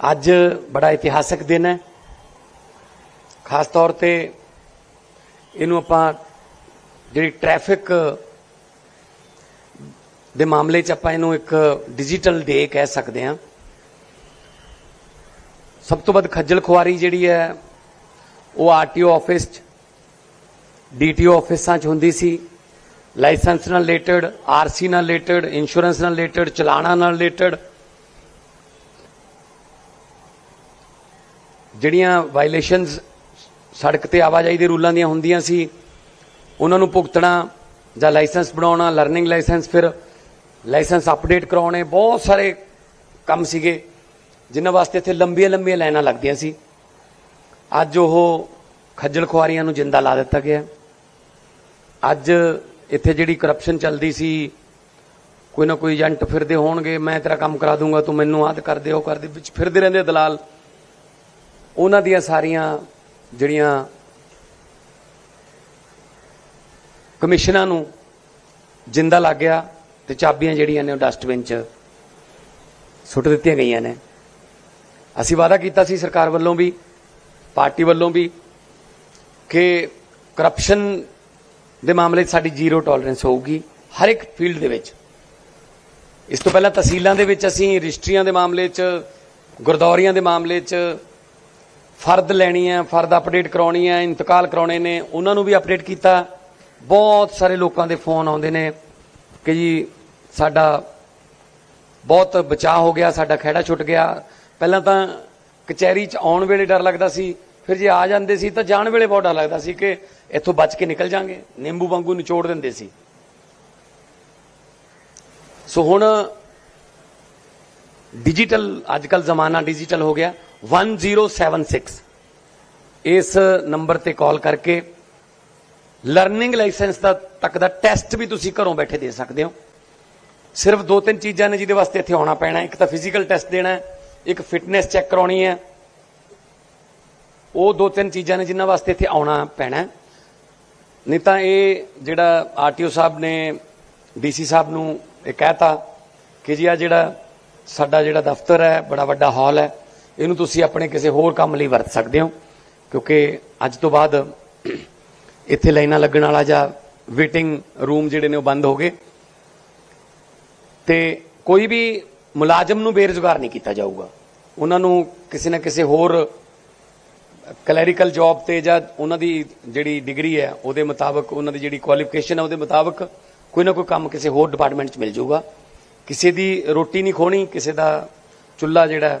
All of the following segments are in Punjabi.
ਅੱਜ ਬੜਾ ਇਤਿਹਾਸਕ ਦਿਨ ਹੈ। ਖਾਸ ਤੌਰ ਤੇ ਇਹਨੂੰ ਆਪਾਂ ਜਿਹੜੀ ਟ੍ਰੈਫਿਕ ਦੇ ਮਾਮਲੇ 'ਚ ਆਪਾਂ ਇਹਨੂੰ ਇੱਕ ਡਿਜੀਟਲ ਡੇ ਕਹਿ ਸਕਦੇ ਹਾਂ। ਸਭ ਤੋਂ ਵੱਧ ਖੱਜਲ ਖੁਆਰੀ ਜਿਹੜੀ ਹੈ, ਉਹ ਆਰਟੀਓ ਆਫਿਸ 'ਚ, ਡੀਟੀਓ ਆਫਿਸਾਂ 'ਚ ਹੁੰਦੀ ਸੀ। ਲਾਇਸੈਂਸ ਨਾਲ ਰਿਲੇਟਡ, ਆਰਸੀ ਨਾਲ ਰਿਲੇਟਡ, ਇੰਸ਼ੋਰੈਂਸ ਨਾਲ ਰਿਲੇਟਡ, ਚਲਾਣਾ ਨਾਲ ਰਿਲੇਟਡ ਜਿਹੜੀਆਂ ਵਾਇਲੇਸ਼ਨਸ ਸੜਕ ਤੇ ਆਵਾਜਾਈ ਦੇ ਰੂਲਾਂ ਦੀਆਂ ਹੁੰਦੀਆਂ ਸੀ, ਉਹਨਾਂ ਨੂੰ ਭੁਗਤਣਾ ਜਾਂ ਲਾਇਸੈਂਸ ਬਣਾਉਣਾ ਲਰਨਿੰਗ ਲਾਇਸੈਂਸ ਫਿਰ ਲਾਇਸੈਂਸ ਅਪਡੇਟ ਕਰਾਉਣੇ, ਬਹੁਤ ਸਾਰੇ ਕੰਮ ਸੀਗੇ, ਜਿਨ੍ਹਾਂ ਵਾਸਤੇ ਇੱਥੇ ਲੰਬੀਆਂ ਲੰਬੀਆਂ ਲਾਈਨਾਂ ਲੱਗਦੀਆਂ ਸੀ। ਅੱਜ ਉਹ ਖੱਜਲ ਖੁਆਰੀਆਂ ਨੂੰ ਜਿੰਦਾ ਲਾ ਦਿੱਤਾ ਗਿਆ। ਅੱਜ ਇੱਥੇ ਜਿਹੜੀ ਕਰਪਸ਼ਨ ਚੱਲਦੀ ਸੀ, ਕੋਈ ਨਾ ਕੋਈ ਏਜੰਟ ਫਿਰਦੇ ਹੋਣਗੇ, ਮੈਂ ਤੇਰਾ ਕੰਮ ਕਰਾ ਦੂੰਗਾ, ਤੂੰ ਮੈਨੂੰ ਆਦ ਕਰਦੇ ਉਹ ਕਰਦੇ ਵਿੱਚ ਫਿਰਦੇ ਰਹਿੰਦੇ ਦਲਾਲ। ਉਹਨਾਂ ਦੀਆਂ ਸਾਰੀਆਂ ਜਿਹੜੀਆਂ ਕਮਿਸ਼ਨਾਂ ਨੂੰ ਜਿੰਦਾ ਲੱਗ ਗਿਆ ਤੇ ਚਾਬੀਆਂ ਜਿਹੜੀਆਂ ਨੇ ਉਹ ਡਸਟਬਿਨ 'ਚ ਸੁੱਟ ਦਿੱਤੀਆਂ ਗਈਆਂ ਨੇ। ਅਸੀਂ ਵਾਅਦਾ ਕੀਤਾ ਸੀ ਸਰਕਾਰ ਵੱਲੋਂ ਵੀ, ਪਾਰਟੀ ਵੱਲੋਂ ਵੀ ਕਿ ਕਰਪਸ਼ਨ ਦੇ ਮਾਮਲੇ 'ਚ ਸਾਡੀ ਜ਼ੀਰੋ ਟੋਲਰੈਂਸ ਹੋਊਗੀ ਹਰ ਇੱਕ ਫੀਲਡ ਦੇ ਵਿੱਚ। ਇਸ ਤੋਂ ਪਹਿਲਾਂ ਤਹਿਸੀਲਾਂ ਦੇ ਵਿੱਚ ਅਸੀਂ ਰਜਿਸਟਰੀਆਂ ਦੇ ਮਾਮਲੇ 'ਚ, ਗੁਰਦੌਰੀਆਂ ਦੇ ਮਾਮਲੇ 'ਚ ਫਰਦ ਲੈਣੀ ਹੈ, ਫਰਦ ਅਪਡੇਟ ਕਰਾਉਣੀ ਹੈ, ਇੰਤਕਾਲ ਕਰਾਉਣੇ ਨੇ, ਉਹਨਾਂ ਨੂੰ ਵੀ ਅਪਡੇਟ ਕੀਤਾ। ਬਹੁਤ ਸਾਰੇ ਲੋਕਾਂ ਦੇ ਫੋਨ ਆਉਂਦੇ ਨੇ ਕਿ ਜੀ ਸਾਡਾ ਬਹੁਤ ਬਚਾਅ ਹੋ ਗਿਆ, ਸਾਡਾ ਖਹਿੜਾ ਛੁੱਟ ਗਿਆ। ਪਹਿਲਾਂ ਤਾਂ ਕਚਹਿਰੀ 'ਚ ਆਉਣ ਵੇਲੇ ਡਰ ਲੱਗਦਾ ਸੀ, ਫਿਰ ਜੇ ਆ ਜਾਂਦੇ ਸੀ ਤਾਂ ਜਾਣ ਵੇਲੇ ਬਹੁਤ ਡਰ ਲੱਗਦਾ ਸੀ ਕਿ ਇੱਥੋਂ ਬਚ ਕੇ ਨਿਕਲ ਜਾਾਂਗੇ। ਨਿੰਬੂ ਵਾਂਗੂ ਨਿਚੋੜ ਦਿੰਦੇ ਸੀ। ਸੋ ਹੁਣ ਡਿਜੀਟਲ ਅੱਜਕੱਲ ਜ਼ਮਾਨਾ ਡਿਜੀਟਲ ਹੋ ਗਿਆ। 1076 ਇਸ ਨੰਬਰ ਤੇ ਕਾਲ ਕਰਕੇ ਲਰਨਿੰਗ ਲਾਇਸੈਂਸ ਦਾ ਤੱਕ ਦਾ ਟੈਸਟ ਵੀ ਤੁਸੀਂ ਘਰੋਂ ਬੈਠੇ ਦੇ ਸਕਦੇ ਹੋ। ਸਿਰਫ ਦੋ ਤਿੰਨ ਚੀਜ਼ਾਂ ਨੇ ਜਿਹਦੇ ਵਾਸਤੇ ਇੱਥੇ ਆਉਣਾ ਪੈਣਾ। ਇੱਕ ਤਾਂ ਫਿਜ਼ੀਕਲ ਟੈਸਟ ਦੇਣਾ ਹੈ, ਇੱਕ ਫਿਟਨੈਸ ਚੈੱਕ ਕਰਾਉਣੀ ਹੈ। ਉਹ ਦੋ ਤਿੰਨ ਚੀਜ਼ਾਂ ਨੇ ਜਿਨ੍ਹਾਂ ਵਾਸਤੇ ਇੱਥੇ ਆਉਣਾ ਪੈਣਾ ਨਹੀਂ ਤਾਂ ਇਹ ਜਿਹੜਾ ਆਰਟੀਓ ਸਾਹਿਬ ਨੇ, ਡੀਸੀ ਸਾਹਿਬ ਨੂੰ ਇਹ ਕਹਿਤਾ ਕਿ ਜੀ ਆ ਜਿਹੜਾ ਸਾਡਾ ਜਿਹੜਾ ਦਫ਼ਤਰ ਹੈ, ਬੜਾ ਵੱਡਾ ਹਾਲ ਹੈ। ਇਹਨੂੰ ਤੁਸੀਂ ਆਪਣੇ ਕਿਸੇ ਹੋਰ ਕੰਮ ਲਈ ਵਰਤ ਸਕਦੇ ਹੋ, ਕਿਉਂਕਿ ਅੱਜ ਤੋਂ ਬਾਅਦ ਇੱਥੇ ਲਾਈਨਾਂ ਲੱਗਣ ਵਾਲਾ ਜਾਂ ਵੇਟਿੰਗ ਰੂਮ ਜਿਹੜੇ ਨੇ ਉਹ ਬੰਦ ਹੋ ਗਏ। ਤੇ ਕੋਈ ਵੀ ਮੁਲਾਜ਼ਮ ਨੂੰ ਬੇਰੁਜ਼ਗਾਰ ਨਹੀਂ ਕੀਤਾ ਜਾਊਗਾ। ਉਹਨਾਂ ਨੂੰ ਕਿਸੇ ਨਾ ਕਿਸੇ ਹੋਰ ਕਲੈਰੀਕਲ ਜੌਬ ਤੇ ਜਾਂ ਉਹਨਾਂ ਦੀ ਜਿਹੜੀ ਡਿਗਰੀ ਹੈ, ਉਹਦੇ ਮੁਤਾਬਕ, ਉਹਨਾਂ ਦੀ ਜਿਹੜੀ ਕੁਆਲੀਫਿਕੇਸ਼ਨ ਹੈ, ਉਹਦੇ ਮੁਤਾਬਕ ਕੋਈ ਨਾ ਕੋਈ ਕੰਮ ਕਿਸੇ ਹੋਰ ਡਿਪਾਰਟਮੈਂਟ 'ਚ ਮਿਲ ਜਾਊਗਾ। ਕਿਸੇ ਦੀ ਰੋਟੀ ਨਹੀਂ ਖੋਣੀ, ਕਿਸੇ ਦਾ ਚੁੱਲ੍ਹਾ ਜਿਹੜਾ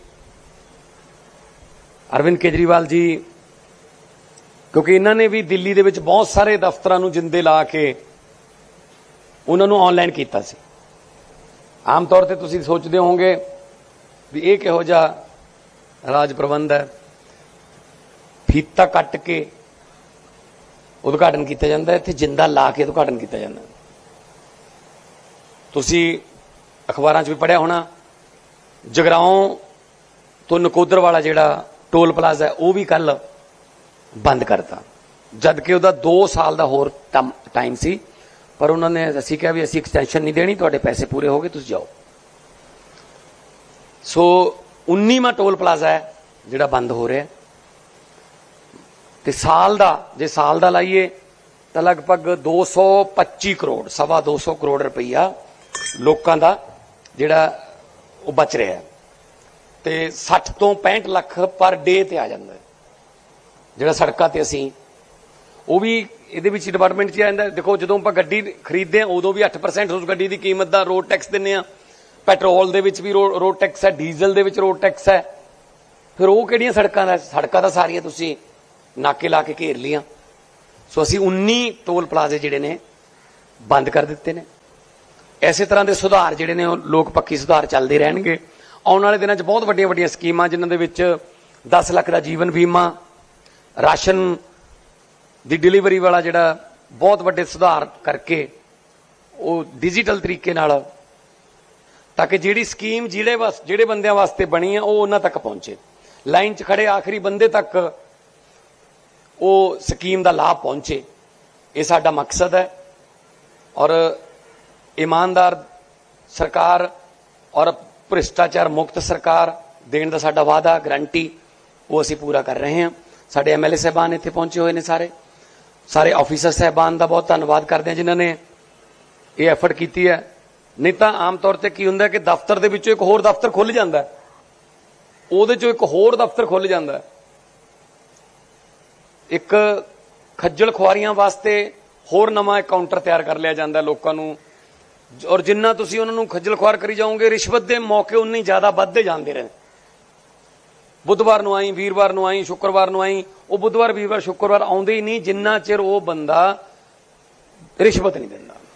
ਅਰਵਿੰਦ ਕੇਜਰੀਵਾਲ ਜੀ, ਕਿਉਂਕਿ ਇਹਨਾਂ ਨੇ ਵੀ ਦਿੱਲੀ ਦੇ ਵਿੱਚ ਬਹੁਤ ਸਾਰੇ ਦਫ਼ਤਰਾਂ ਨੂੰ ਜਿੰਦੇ ਲਾ ਕੇ ਉਹਨਾਂ ਨੂੰ ਆਨਲਾਈਨ ਕੀਤਾ ਸੀ। ਆਮ ਤੌਰ ਤੇ ਤੁਸੀਂ ਸੋਚਦੇ ਹੋਵੋਗੇ ਵੀ ਇਹ ਕਿਹੋ ਜਿਹਾ ਰਾਜ ਪ੍ਰਬੰਧ ਹੈ। ਫੀਤਾ ਕੱਟ ਕੇ ਉਦਘਾਟਨ ਕੀਤਾ ਜਾਂਦਾ, ਇੱਥੇ ਜਿੰਦਾ ਲਾ ਕੇ ਉਦਘਾਟਨ ਕੀਤਾ ਜਾਂਦਾ। ਤੁਸੀਂ ਅਖਬਾਰਾਂ 'ਚ ਵੀ ਪੜਿਆ ਹੋਣਾ, ਜਗਰਾਉਂ ਤੋਂ ਨਕੋਦਰ ਵਾਲਾ ਜਿਹੜਾ ਟੋਲ ਪਲਾਜ਼ਾ ਉਹ ਵੀ ਕੱਲ ਬੰਦ ਕਰਤਾ। ਜਦ ਕਿ ਉਹਦਾ 2 ਸਾਲ ਦਾ ਹੋਰ ਟਾਈਮ ਸੀ, ਪਰ ਉਹਨਾਂ ਨੇ ਅਸੀਂ ਕਿਹਾ ਵੀ ਅਸੀਂ ਐਕਸਟੈਂਸ਼ਨ ਨਹੀਂ ਦੇਣੀ, ਤੁਹਾਡੇ ਪੈਸੇ ਪੂਰੇ ਹੋ ਗਏ, ਤੁਸੀਂ ਜਾਓ। ਸੋ 19ਵਾਂ ਟੋਲ ਪਲਾਜ਼ਾ ਹੈ, ਜਿਹੜਾ ਬੰਦ ਹੋ ਰਿਹਾ ਹੈ। ਤੇ ਸਾਲ ਦਾ, ਜੇ ਸਾਲ ਦਾ ਲਾਈਏ, ਤਾਂ ਲਗਭਗ 225 ਕਰੋੜ, ਸਵਾ 200 ਕਰੋੜ ਰੁਪਈਆ ਲੋਕਾਂ ਦਾ ਜਿਹੜਾ ਉਹ ਬਚ ਰਿਹਾ ਹੈ। ਤੇ 60 ਤੋਂ 65 ਲੱਖ ਪਰ ਡੇ ਤੇ ਆ ਜਾਂਦਾ ਜਿਹੜਾ ਸੜਕਾਂ ਤੇ ਅਸੀਂ, ਉਹ ਵੀ ਇਹਦੇ ਵਿੱਚ ਡਿਪਾਰਟਮੈਂਟ 'ਚ ਆ ਜਾਂਦਾ ਦੇਖੋ, ਜਦੋਂ ਆਪਾਂ ਗੱਡੀ ਖਰੀਦਦੇ ਆ ਉਦੋਂ ਵੀ 8% ਉਸ ਗੱਡੀ ਦੀ ਕੀਮਤ ਦਾ ਰੋਡ ਟੈਕਸ ਦਿੰਨੇ ਆ ਪੈਟਰੋਲ ਦੇ ਵਿੱਚ ਵੀ ਰੋਡ ਟੈਕਸ ਹੈ, ਡੀਜ਼ਲ ਦੇ ਵਿੱਚ ਰੋਡ ਟੈਕਸ ਹੈ। ਫਿਰ ਉਹ ਕਿਹੜੀਆਂ ਸੜਕਾਂ ਦਾ? ਸੜਕਾਂ ਤਾਂ ਸਾਰੀਆਂ ਤੁਸੀਂ ਨਾਕੇ ਲਾ ਕੇ ਘੇਰ ਲੀਆਂ ਸੋ ਅਸੀਂ 19 ਟੋਲ ਪਲਾਜ਼ੇ ਜਿਹੜੇ ਨੇ, ਬੰਦ ਕਰ ਦਿੱਤੇ ਨੇ। ਐਸੇ ਤਰ੍ਹਾਂ ਦੇ ਸੁਧਾਰ ਜਿਹੜੇ ਨੇ, ਉਹ ਲੋਕ ਪੱਕੀ ਸੁਧਾਰ ਚੱਲਦੇ ਰਹਿਣਗੇ। ਆਉਣ ਵਾਲੇ ਦਿਨਾਂ 'ਚ ਬਹੁਤ ਵੱਡੀਆਂ ਵੱਡੀਆਂ ਸਕੀਮਾਂ, ਜਿਨ੍ਹਾਂ ਦੇ ਵਿੱਚ 10 ਲੱਖ ਦਾ ਜੀਵਨ ਬੀਮਾ, ਰਾਸ਼ਨ ਦੀ ਡਿਲੀਵਰੀ ਵਾਲਾ ਜਿਹੜਾ ਬਹੁਤ ਵੱਡੇ ਸੁਧਾਰ ਕਰਕੇ ਉਹ ਡਿਜੀਟਲ ਤਰੀਕੇ ਨਾਲ ਤਾਂ ਕਿ ਜਿਹੜੀ ਸਕੀਮ ਜਿਹੜੇ ਵਾਸ, ਜਿਹੜੇ ਬੰਦਿਆਂ ਵਾਸਤੇ ਬਣੀ ਹੈ ਉਹ ਉਹਨਾਂ ਤੱਕ ਪਹੁੰਚੇ। ਲਾਈਨ 'ਚ ਖੜੇ ਆਖਰੀ ਬੰਦੇ ਤੱਕ ਉਹ ਸਕੀਮ ਦਾ ਲਾਭ ਪਹੁੰਚੇ। ਇਹ ਸਾਡਾ ਮਕਸਦ ਹੈ ਔਰ ਇਮਾਨਦਾਰ ਸਰਕਾਰ ਔਰ ਭ੍ਰਿਸ਼ਟਾਚਾਰ ਮੁਕਤ ਸਰਕਾਰ ਦੇਣ ਦਾ ਸਾਡਾ ਵਾਅਦਾ ਗਰੰਟੀ ਉਹ ਅਸੀਂ ਪੂਰਾ ਕਰ ਰਹੇ ਹਾਂ। ਸਾਡੇ ਐਮਐਲਏ ਸਾਹਿਬਾਨ ਇੱਥੇ ਪਹੁੰਚੇ ਹੋਏ ਨੇ ਸਾਰੇ। ਸਾਰੇ ਆਫੀਸਰ ਸਾਹਿਬਾਨ ਦਾ ਬਹੁਤ ਧੰਨਵਾਦ ਕਰਦੇ ਹਾਂ ਜਿਨ੍ਹਾਂ ਨੇ ਇਹ ਐਫਰਟ ਕੀਤੀ ਹੈ। ਨਹੀਂ ਤਾਂ ਆਮ ਤੌਰ ਤੇ ਕੀ ਹੁੰਦਾ ਕਿ ਦਫ਼ਤਰ ਦੇ ਵਿੱਚੋਂ ਇੱਕ ਹੋਰ ਦਫ਼ਤਰ ਖੁੱਲ ਜਾਂਦਾ ਉਹਦੇ ਚੋਂ ਇੱਕ ਹੋਰ ਦਫ਼ਤਰ ਖੁੱਲ ਜਾਂਦਾ ਇੱਕ ਖੱਜਲ ਖੁਆਰੀਆਂ ਵਾਸਤੇ ਹੋਰ ਨਵਾਂ ਕਾਊਂਟਰ ਤਿਆਰ ਕਰ ਲਿਆ ਜਾਂਦਾ ਲੋਕਾਂ ਨੂੰ। ਔਰ ਜਿੰਨਾ ਤੁਸੀਂ ਉਹਨਾਂ ਨੂੰ ਖੱਜਲ ਖੁਆਰ ਕਰੀ ਜਾਓਗੇ, ਰਿਸ਼ਵਤ ਦੇ ਮੌਕੇ ਉਨੇ ਜ਼ਿਆਦਾ ਵੱਧਦੇ ਜਾਂਦੇ ਰਹੇ ਬੁੱਧਵਾਰ ਨੂੰ ਆਈ, ਵੀਰਵਾਰ ਨੂੰ ਆਈ, ਸ਼ੁੱਕਰਵਾਰ ਨੂੰ ਆਈ, ਉਹ ਬੁੱਧਵਾਰ, ਵੀਰਵਾਰ, ਸ਼ੁੱਕਰਵਾਰ ਆਉਂਦੇ ਹੀ ਨਹੀਂ, ਜਿੰਨਾ ਚਿਰ ਉਹ ਬੰਦਾ ਰਿਸ਼ਵਤ ਨਹੀਂ ਦਿੰਦਾ।